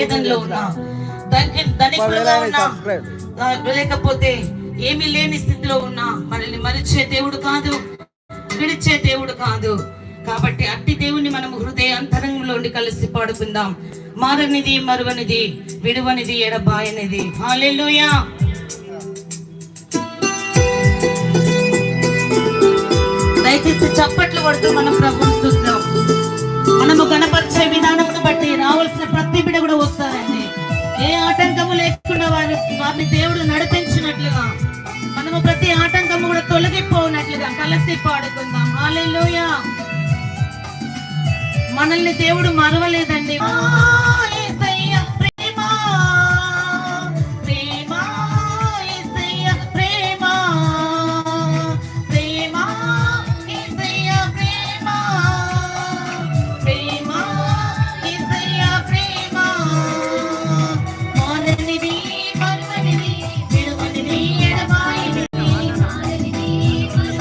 వేదనలో ఉన్నా. లేకపోతే ఏమి లేని స్థితిలో ఉన్నా. మనల్ని మరిచే దేవుడు కాదు. విడిచే దేవుడు కాదు. కాబట్టి అట్టి దేవుని మనం హృదయ అంతరంగంలోని కలిసి పాడుకుందాం. మారనిది మరువనిది విడువనిది ఎడబాయనిది. హాలెలుయా దయచేసి చప్పట్లు కొడుతూ మనం ప్రభుత్వం మనము కనపరిచే విధానం బట్టి రావాల్సిన ప్రతి బిడ్డ కూడా వస్తారండి. ఏ ఆటంకము లేకుండా వారి వారిని దేవుడు నడిపించినట్లుగా మనము ప్రతి ఆటంకము కూడా తొలగిపోనట్లుగా కలిసి పాడుకుందాం. మనల్ని దేవుడు మరవలేదండి.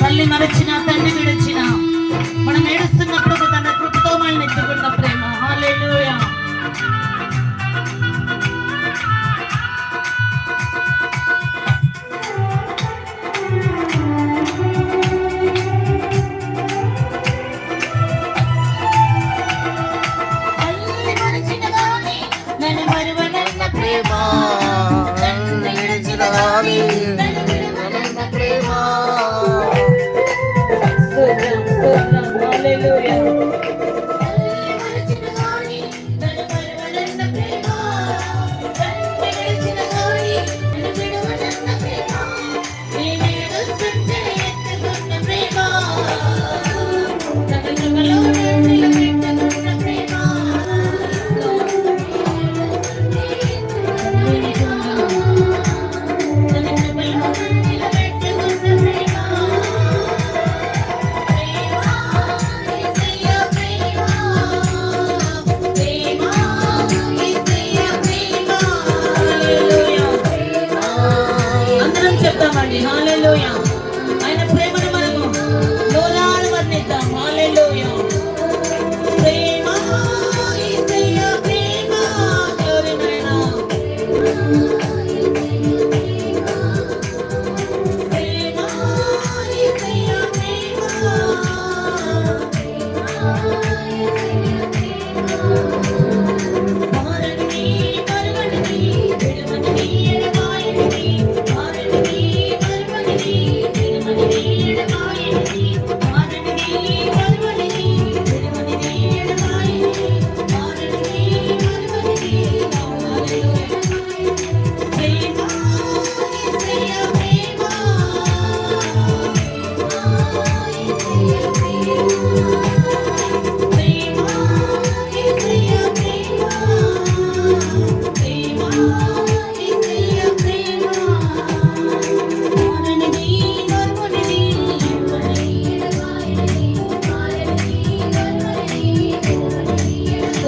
తల్లి మరచిన తండ్రి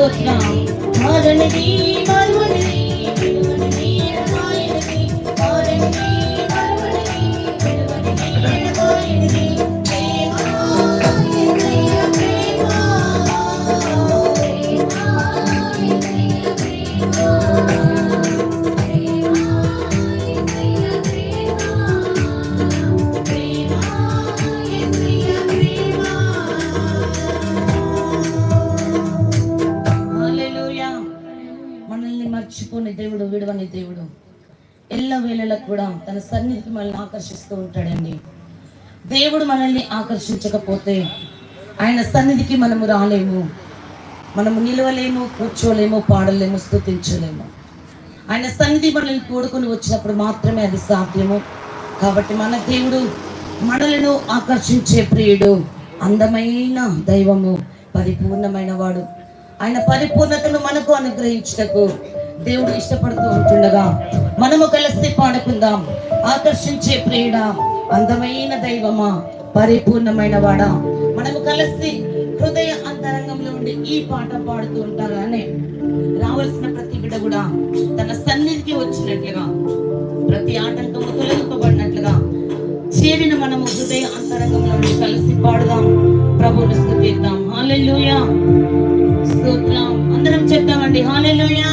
Mother, the ఎల్ల వేళలా కూడా తన సన్నిధికి మనల్ని ఆకర్షిస్తూ ఉంటాడండి. దేవుడు మనల్ని ఆకర్షించకపోతే ఆయన సన్నిధికి మనము రాలేము. మనము నిలవలేము కూర్చోలేము పాడలేము స్థుతించలేము. ఆయన సన్నిధి మనల్ని కూడుకొని వచ్చినప్పుడు మాత్రమే అది సాధ్యము. కాబట్టి మన దేవుడు మనలను ఆకర్షించే ప్రియుడు అందమైన దైవము పరిపూర్ణమైన వాడు. ఆయన పరిపూర్ణతను మనకు అనుగ్రహించుటకు దేవుడు ఇష్టపడుతూ ఉంటుండగా మనము కలిసి పాడుకుందాం. ఆకర్షించే ప్రియుడ అందమైన దైవమా పరిపూర్ణమైన వాడా. మనము కలిసి హృదయ అంతరంగంలో ఉండి ఈ పాట పాడుతూ ఉంటాగానే రావాల్సిన ప్రతి బిడ్డ కూడా తన సన్నిధికి వచ్చినట్లుగా ప్రతి ఆటంకము తొలగింపబడినట్లుగా చేరిన మనము హృదయ అంతరంగంలో ఉండి కలిసి పాడుదాం. ప్రభువును స్థుతిద్దాం హాలెలూయా స్తోత్రం. అందరం చెప్తామండి హాలెలూయా